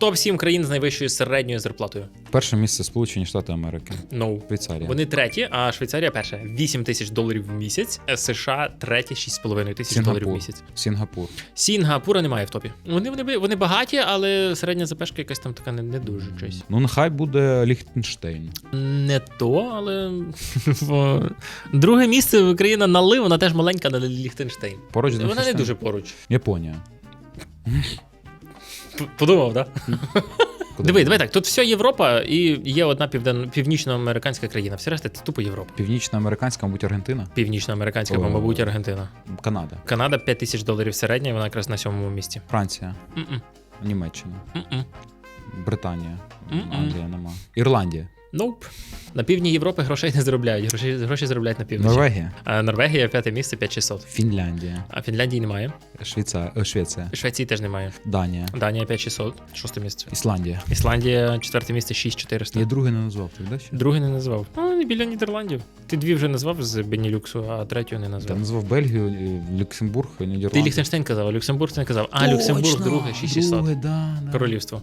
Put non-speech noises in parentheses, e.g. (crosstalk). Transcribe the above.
Топ 7 країн з найвищою середньою зарплатою. Перше місце Сполучені Штати Америки. No. Швейцарія. Вони треті, а Швейцарія перша. 8 тисяч доларів в місяць. е, США третє 6,5 тисяч доларів в місяць. Сінгапур. Сінгапура немає в топі. Вони, вони, вони багаті, але середня запешка якась там така не, не дуже щось. Ну, нехай буде Ліхтенштейн. Не то, але (laughs) друге місце країна Нали, вона теж маленька, але Ліхтенштейн. Поруч з Вона не дуже поруч. Японія. Подумав, так? Куди Диви, давай так. Тут все Європа і є одна півден... північноамериканська країна. Все решта це тупо Європа. Північноамериканська, мабуть, Аргентина. Північноамериканська, О. мабуть, Аргентина. Канада. Канада 5 тисяч доларів середня, вона якраз на сьомому місці. Франція. М-м. Німеччина. М-м. Британія. Мгм. Англія нема. Ірландія. Nope. На півдні Європи грошей не заробляють. Гроші, гроші заробляють на півночі. Норвегія. А Норвегія п'яте місце 5600. Фінляндія. А Фінляндії немає. Швейцар... е, Швеція. Швеції теж немає. Данія. Данія 5600, шосте місце. Ісландія. Ісландія четверте місце 6400. Я другий не назвав, ти да? ще? Другий не назвав. Ну, не біля Нідерландів. Ти дві вже назвав з Бенілюксу, а третю не Я назвав. назвав Бельгію, е, Люксембург, Ти Нідерланди. Ліхтенштейн казав, а Люксембург ти не казав. А, Люксембург друге 6600. Друге, да, да. Королівство.